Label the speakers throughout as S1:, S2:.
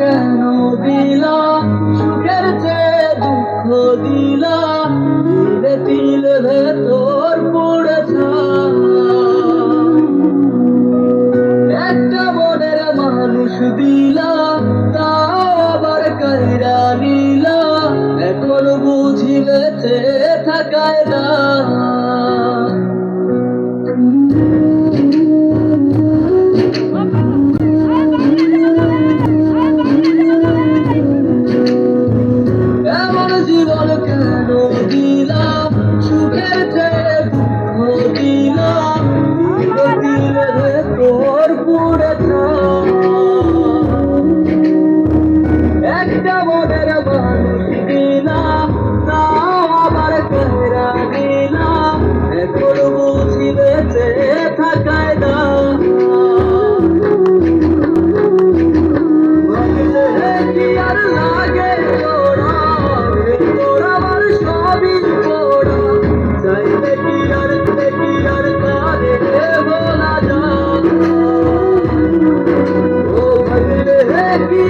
S1: কেন দিলা? সুখের চেয়ে দুঃখ দিলা? দিলে তিলে ভেতর পড়ে একটা মনের মানুষ দিলা, তা আবার কাইরা নিলা। এখন বুঝিলেছে থাকায় না। baby.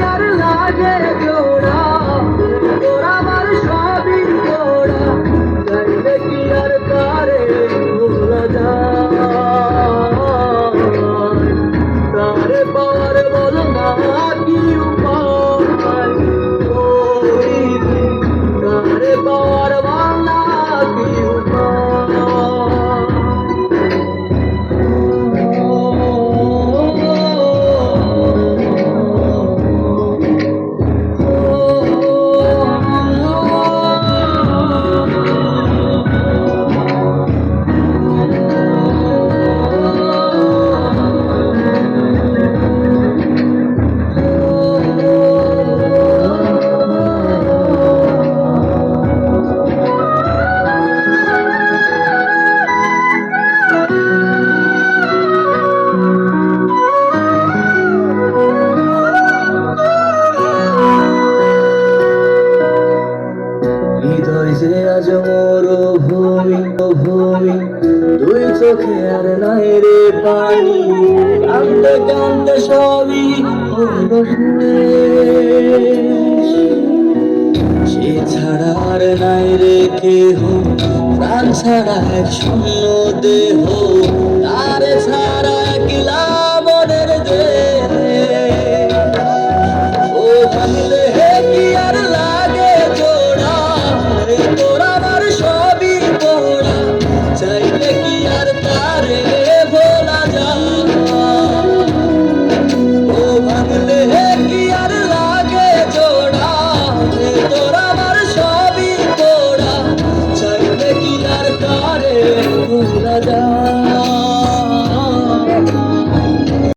S1: দুই চোখে আর নাই পানি, কান্দে কান্দে সবই হইল সে ছাড়া আর নাই কেহ, প্রাণ ছাড়া এক শূন্য দেহ।